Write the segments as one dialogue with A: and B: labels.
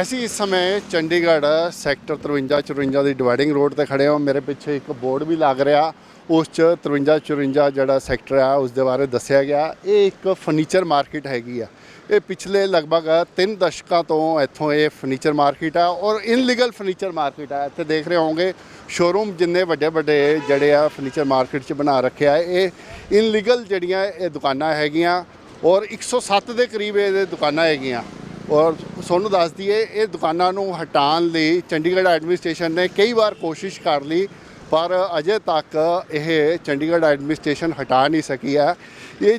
A: ਅਸੀਂ ਇਸ ਸਮੇਂ ਚੰਡੀਗੜ੍ਹ ਸੈਕਟਰ 53 54 ਦੀ ਡਿਵਾਈਡਿੰਗ ਰੋਡ ਤੇ ਖੜੇ ਹਾਂ। ਮੇਰੇ ਪਿੱਛੇ ਇੱਕ ਬੋਰਡ ਵੀ ਲੱਗ ਰਿਹਾ। ਉਸ 'ਚ 53 54 ਜਿਹੜਾ ਸੈਕਟਰ ਆ, ਉਸ ਦੇ ਬਾਰੇ ਦੱਸਿਆ ਗਿਆ। ਇਹ ਇੱਕ ਫਰਨੀਚਰ ਮਾਰਕੀਟ ਹੈਗੀ ਆ। ਇਹ ਪਿਛਲੇ ਲਗਭਗ 3 ਦਸ਼ਕਾਂ ਤੋਂ ਇੱਥੋਂ ਇਹ ਫਰਨੀਚਰ ਮਾਰਕੀਟ ਆ ਔਰ ਇਨਲੀਗਲ ਫਰਨੀਚਰ ਮਾਰਕੀਟ ਆ। ਇੱਥੇ ਦੇਖ ਰਹੇ ਹੋਵੋਗੇ ਸ਼ੋਰੂਮ ਜਿੰਨੇ ਵੱਡੇ ਵੱਡੇ ਜਿਹੜੇ ਆ ਫਰਨੀਚਰ ਮਾਰਕੀਟ 'ਚ ਬਣਾ ਰੱਖਿਆ ਇਹ ਇਨਲੀਗਲ ਜਿਹੜੀਆਂ ਇਹ ਦੁਕਾਨਾਂ ਹੈਗੀਆਂ ਔਰ 107 ਦੇ ਕਰੀਬ ਇਹ ਦੁਕਾਨਾਂ ਹੈਗੀਆਂ। ਔਰ ਤੁਹਾਨੂੰ ਦੱਸ ਦਈਏ, ਇਹ ਦੁਕਾਨਾਂ ਨੂੰ ਹਟਾਉਣ ਲਈ ਚੰਡੀਗੜ੍ਹ ਐਡਮਿਨਿਸਟ੍ਰੇਸ਼ਨ ਨੇ ਕਈ ਵਾਰ ਕੋਸ਼ਿਸ਼ ਕਰ ਲਈ, ਪਰ ਅਜੇ ਤੱਕ ਇਹ ਚੰਡੀਗੜ੍ਹ ਐਡਮਿਨਿਸਟ੍ਰੇਸ਼ਨ ਹਟਾ ਨਹੀਂ ਸਕੀ ਹੈ। ਇਹ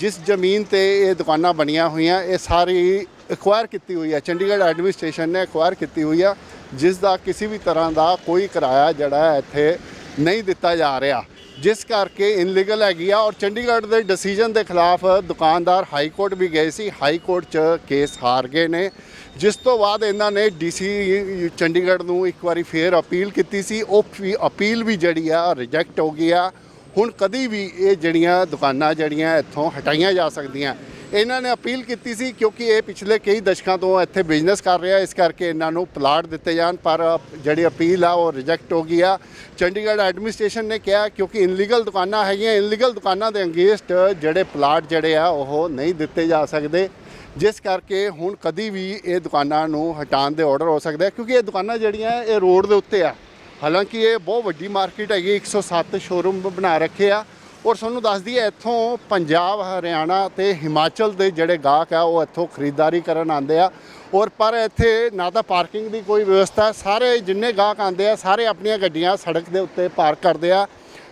A: ਜਿਸ ਜ਼ਮੀਨ ਤੇ ਇਹ ਦੁਕਾਨਾਂ ਬਣੀਆਂ ਹੋਈਆਂ, ਇਹ ਸਾਰੀ ਐਕਵਾਇਰ ਕੀਤੀ ਹੋਈ ਹੈ। ਚੰਡੀਗੜ੍ਹ ਐਡਮਿਨਿਸਟ੍ਰੇਸ਼ਨ ਨੇ ਐਕਵਾਇਰ ਕੀਤੀ ਹੋਈ ਆ ਜਿਸ ਦਾ ਕਿਸੇ ਵੀ ਤਰ੍ਹਾਂ ਦਾ ਕੋਈ ਕਿਰਾਇਆ ਜਿਹੜਾ ਹੈ ਇੱਥੇ ਨਹੀਂ ਦਿੱਤਾ ਜਾ ਰਿਹਾ। ਜਿਸ ਕਰਕੇ ਇਨਲੀਗਲ ਹੈਗੀ ਆ ਔਰ ਚੰਡੀਗੜ੍ਹ ਦੇ ਡਿਸੀਜਨ ਦੇ ਖਿਲਾਫ ਦੁਕਾਨਦਾਰ ਹਾਈ ਕੋਰਟ ਵੀ ਗਏ ਸੀ। ਹਾਈ ਕੋਰਟ 'ਚ ਕੇਸ ਹਾਰ ਗਏ ਨੇ। ਜਿਸ ਤੋਂ ਬਾਅਦ ਇਹਨਾਂ ਨੇ ਡੀਸੀ ਚੰਡੀਗੜ੍ਹ ਨੂੰ ਇੱਕ ਵਾਰੀ ਫੇਰ ਅਪੀਲ ਕੀਤੀ ਸੀ। ਉਹ ਅਪੀਲ ਵੀ ਜਿਹੜੀ ਆ ਰਿਜੈਕਟ ਹੋ ਗਈ ਆ। ਹੁਣ ਕਦੀ ਵੀ ਇਹ ਜਿਹੜੀਆਂ ਦੁਕਾਨਾਂ ਜਿਹੜੀਆਂ ਇੱਥੋਂ ਹਟਾਈਆਂ ਜਾ ਸਕਦੀਆਂ। ਇਹਨਾਂ ਨੇ ਅਪੀਲ ਕੀਤੀ ਸੀ ਕਿਉਂਕਿ ਇਹ ਪਿਛਲੇ ਕਈ ਦਸ਼ਕਾਂ ਤੋਂ ਇੱਥੇ ਬਿਜ਼ਨਸ ਕਰ ਰਿਹਾ, ਇਸ ਕਰਕੇ ਇਹਨਾਂ ਨੂੰ ਪਲਾਟ ਦਿੱਤੇ ਜਾਣ, ਪਰ ਜਿਹੜੀ ਅਪੀਲ ਆ ਉਹ ਰਿਜੈਕਟ ਹੋ ਗਈ ਆ। ਚੰਡੀਗੜ੍ਹ ਐਡਮਿਨਿਸਟ੍ਰੇਸ਼ਨ ਨੇ ਕਿਹਾ ਕਿਉਂਕਿ ਇਨਲੀਗਲ ਦੁਕਾਨਾਂ ਹੈਗੀਆਂ ਇਨਲੀਗਲ ਦੁਕਾਨਾਂ ਦੇ ਅੰਗੇਸਟ ਜਿਹੜੇ ਪਲਾਟ ਜਿਹੜੇ ਆ, ਉਹ ਨਹੀਂ ਦਿੱਤੇ ਜਾ ਸਕਦੇ। ਜਿਸ ਕਰਕੇ ਹੁਣ ਕਦੀ ਵੀ ਇਹ ਦੁਕਾਨਾਂ ਨੂੰ ਹਟਾਉਣ ਦੇ ਆਰਡਰ ਹੋ ਸਕਦੇ ਕਿਉਂਕਿ ਇਹ ਦੁਕਾਨਾਂ ਜਿਹੜੀਆਂ, ਇਹ ਰੋਡ ਦੇ ਉੱਤੇ ਆ। ਹਾਲਾਂਕਿ ਇਹ ਬਹੁਤ ਵੱਡੀ ਮਾਰਕੀਟ ਹੈਗੀ 107 ਸ਼ੋਰੂਮ ਬਣਾ ਰੱਖੇ ਆ। ਔਰ ਤੁਹਾਨੂੰ ਦੱਸ ਦਈਏ ਇੱਥੋਂ ਪੰਜਾਬ, ਹਰਿਆਣਾ ਤੇ ਹਿਮਾਚਲ ਦੇ ਜਿਹੜੇ ਗਾਹਕ ਆ, ਉਹ ਇੱਥੋਂ ਖਰੀਦਦਾਰੀ ਕਰਨ ਆਉਂਦੇ ਆ। ਔਰ ਪਰ ਇੱਥੇ ਨਾ ਤਾਂ ਪਾਰਕਿੰਗ ਦੀ ਕੋਈ ਵਿਵਸਥਾ, ਸਾਰੇ ਜਿੰਨੇ ਗਾਹਕ ਆਉਂਦੇ ਆ, ਸਾਰੇ ਆਪਣੀਆਂ ਗੱਡੀਆਂ ਸੜਕ ਦੇ ਉੱਤੇ ਪਾਰਕ ਕਰਦੇ ਆ।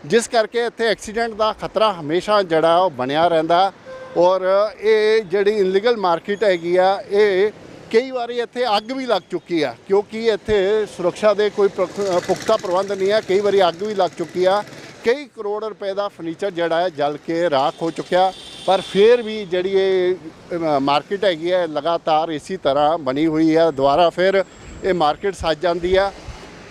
A: ਜਿਸ ਕਰਕੇ ਇੱਥੇ ਐਕਸੀਡੈਂਟ ਦਾ ਖਤਰਾ ਹਮੇਸ਼ਾ ਜਿਹੜਾ ਉਹ ਬਣਿਆ ਰਹਿੰਦਾ। ਔਰ ਇਹ ਜਿਹੜੀ ਇਨਲੀਗਲ ਮਾਰਕੀਟ ਹੈਗੀ ਆ, ਇਹ ਕਈ ਵਾਰੀ ਇੱਥੇ ਅੱਗ ਵੀ ਲੱਗ ਚੁੱਕੀ ਆ, ਕਿਉਂਕਿ ਇੱਥੇ ਸੁਰੱਖਿਆ ਦੇ ਕੋਈ ਪੁਖਤਾ ਪ੍ਰਬੰਧ ਨਹੀਂ ਆ, ਕਈ ਵਾਰੀ ਅੱਗ ਵੀ ਲੱਗ ਚੁੱਕੀ ਆ। ਕਈ ਕਰੋੜ ਰੁਪਏ ਦਾ ਫਰਨੀਚਰ ਜਿਹੜਾ ਹੈ ਜਲ ਕੇ ਰਾਖ ਹੋ ਚੁੱਕਿਆ, ਪਰ ਫਿਰ ਵੀ ਜਿਹੜੀ ਇਹ ਮਾਰਕੀਟ ਹੈਗੀ ਹੈ, ਲਗਾਤਾਰ ਇਸੇ ਤਰ੍ਹਾਂ ਬਣੀ ਹੋਈ ਹੈ, ਦੁਬਾਰਾ ਫਿਰ ਇਹ ਮਾਰਕੀਟ ਸੱਜ ਜਾਂਦੀ ਆ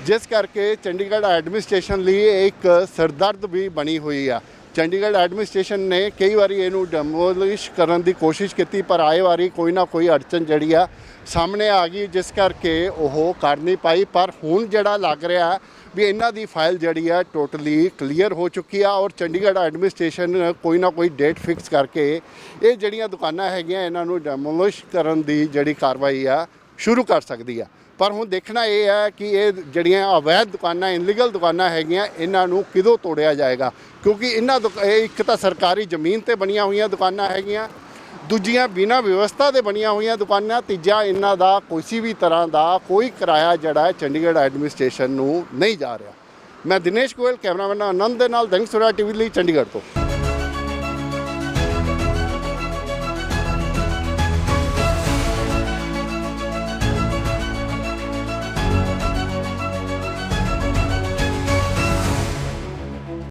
A: ਜਿਸ ਕਰਕੇ ਚੰਡੀਗੜ੍ਹ ਐਡਮਿਨਿਸਟ੍ਰੇਸ਼ਨ ਲਈ ਇਹ ਇੱਕ ਸਰਦਰਦ ਵੀ ਬਣੀ ਹੋਈ ਆ। ਚੰਡੀਗੜ੍ਹ ਐਡਮਿਨਿਸਟ੍ਰੇਸ਼ਨ ਨੇ ਕਈ ਵਾਰੀ ਇਹਨੂੰ ਡੈਮੋਲਿਸ਼ ਕਰਨ ਦੀ ਕੋਸ਼ਿਸ਼ ਕੀਤੀ, ਪਰ ਆਏ ਵਾਰੀ ਕੋਈ ਨਾ ਕੋਈ ਅੜਚਨ ਜਿਹੜੀ ਆ ਸਾਹਮਣੇ ਆ ਗਈ, ਜਿਸ ਕਰਕੇ ਉਹ ਕਰ ਨਹੀਂ ਪਾਈ। ਪਰ ਹੁਣ ਜਿਹੜਾ ਲੱਗ ਰਿਹਾ ਵੀ ਇਹਨਾਂ ਦੀ ਫਾਈਲ ਜਿਹੜੀ ਆ ਟੋਟਲੀ ਕਲੀਅਰ ਹੋ ਚੁੱਕੀ ਆ ਔਰ ਚੰਡੀਗੜ੍ਹ ਐਡਮਿਨਿਸਟ੍ਰੇਸ਼ਨ ਕੋਈ ਨਾ ਕੋਈ ਡੇਟ ਫਿਕਸ ਕਰਕੇ ਇਹ ਜਿਹੜੀਆਂ ਦੁਕਾਨਾਂ ਹੈਗੀਆਂ, ਇਹਨਾਂ ਨੂੰ ਡੈਮੋਲਿਸ਼ ਕਰਨ ਦੀ ਜਿਹੜੀ ਕਾਰਵਾਈ ਆ ਸ਼ੁਰੂ ਕਰ ਸਕਦੀ ਆ। ਪਰ ਹੁਣ ਦੇਖਣਾ ਇਹ ਹੈ ਕਿ ਇਹ ਜਿਹੜੀਆਂ ਅਵੈਧ ਦੁਕਾਨਾਂ ਇਨਲੀਗਲ ਦੁਕਾਨਾਂ ਹੈਗੀਆਂ, ਇਹਨਾਂ ਨੂੰ ਕਿਦੋਂ ਤੋੜਿਆ ਜਾਏਗਾ? ਕਿਉਂਕਿ ਇਹਨਾਂ ਦੁਕ- ਇਹ ਇੱਕ ਤਾਂ ਸਰਕਾਰੀ ਜ਼ਮੀਨ ਤੇ ਬਣੀਆਂ ਹੋਈਆਂ ਦੁਕਾਨਾਂ ਹੈਗੀਆਂ ਦੂਜੀਆਂ ਬਿਨਾਂ ਵਿਵਸਥਾ ਦੇ ਬਣੀਆਂ ਹੋਈਆਂ ਦੁਕਾਨਾਂ, ਤੀਜਾ ਇਹਨਾਂ ਦਾ ਕਿਸੇ ਵੀ ਤਰ੍ਹਾਂ ਦਾ ਕੋਈ ਕਿਰਾਇਆ ਜਿਹੜਾ ਹੈ ਚੰਡੀਗੜ੍ਹ ਐਡਮਿਨਿਸਟ੍ਰੇਸ਼ਨ ਨੂੰ ਨਹੀਂ ਜਾ ਰਿਹਾ। ਮੈਂ ਦਿਨੇਸ਼ ਗੋਇਲ, ਕੈਮਰਾਮੈਨ ਆਨੰਦ ਦੇ ਨਾਲ ਦੈਨਿਕ ਸਵੇਰਾ ਟੀਵੀ ਲਈ ਚੰਡੀਗੜ੍ਹ ਤੋਂ।